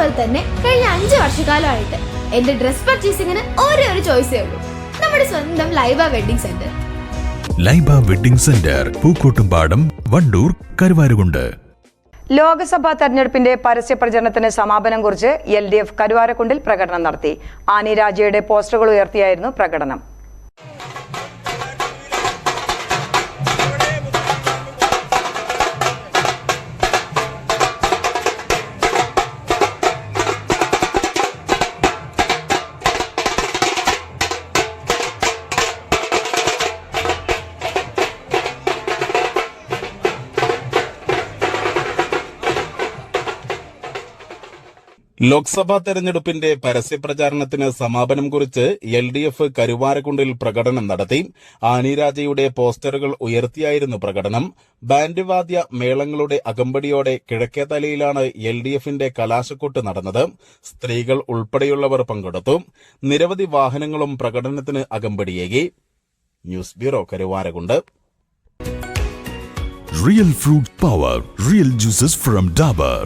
അതുപോലെ തന്നെ കഴിഞ്ഞ അഞ്ച് വർഷക്കാലമായിട്ട് എന്റെ ഡ്രസ് പർച്ചേസിംഗിന് ഒരേ ഒരു ചോയ്സേ ഉള്ളൂ. നമ്മുടെ സ്വന്തം Laiba wedding centre. Laiba wedding centre Pookkottumpadam Wandoor Karuvarakundu. Lok Sabha തെരഞ്ഞെടുപ്പിന്റെ പരസ്യ പ്രചരണത്തിന് സമാപനം കുറിച്ച് എൽ ഡി എഫ് കരുവാരക്കുണ്ടിൽ പ്രകടനം നടത്തി. ആനി രാജയുടെ പോസ്റ്ററുകൾ ഉയർത്തിയായിരുന്നു പ്രകടനം. ലോക്സഭാ തെരഞ്ഞെടുപ്പിന്റെ പരസ്യപ്രചാരണത്തിന് സമാപനം കുറിച്ച് എൽ ഡി എഫ് കരുവാരക്കുണ്ടിൽ പ്രകടനം നടത്തി. ആനിരാജയുടെ പോസ്റ്ററുകൾ ഉയർത്തിയായിരുന്നു പ്രകടനം. ബാൻഡ് വാദ്യ മേളങ്ങളുടെ അകമ്പടിയോടെ കിഴക്കേതലയിലാണ് എൽ ഡി എഫിന്റെ കലാശക്കൊട്ട് നടന്നത്. സ്ത്രീകൾ ഉൾപ്പെടെയുള്ളവർ പങ്കെടുത്തു. നിരവധി വാഹനങ്ങളും പ്രകടനത്തിന് അകമ്പടിയേകി. News bureau Karuvarakundu real fruit power real juices from Dabur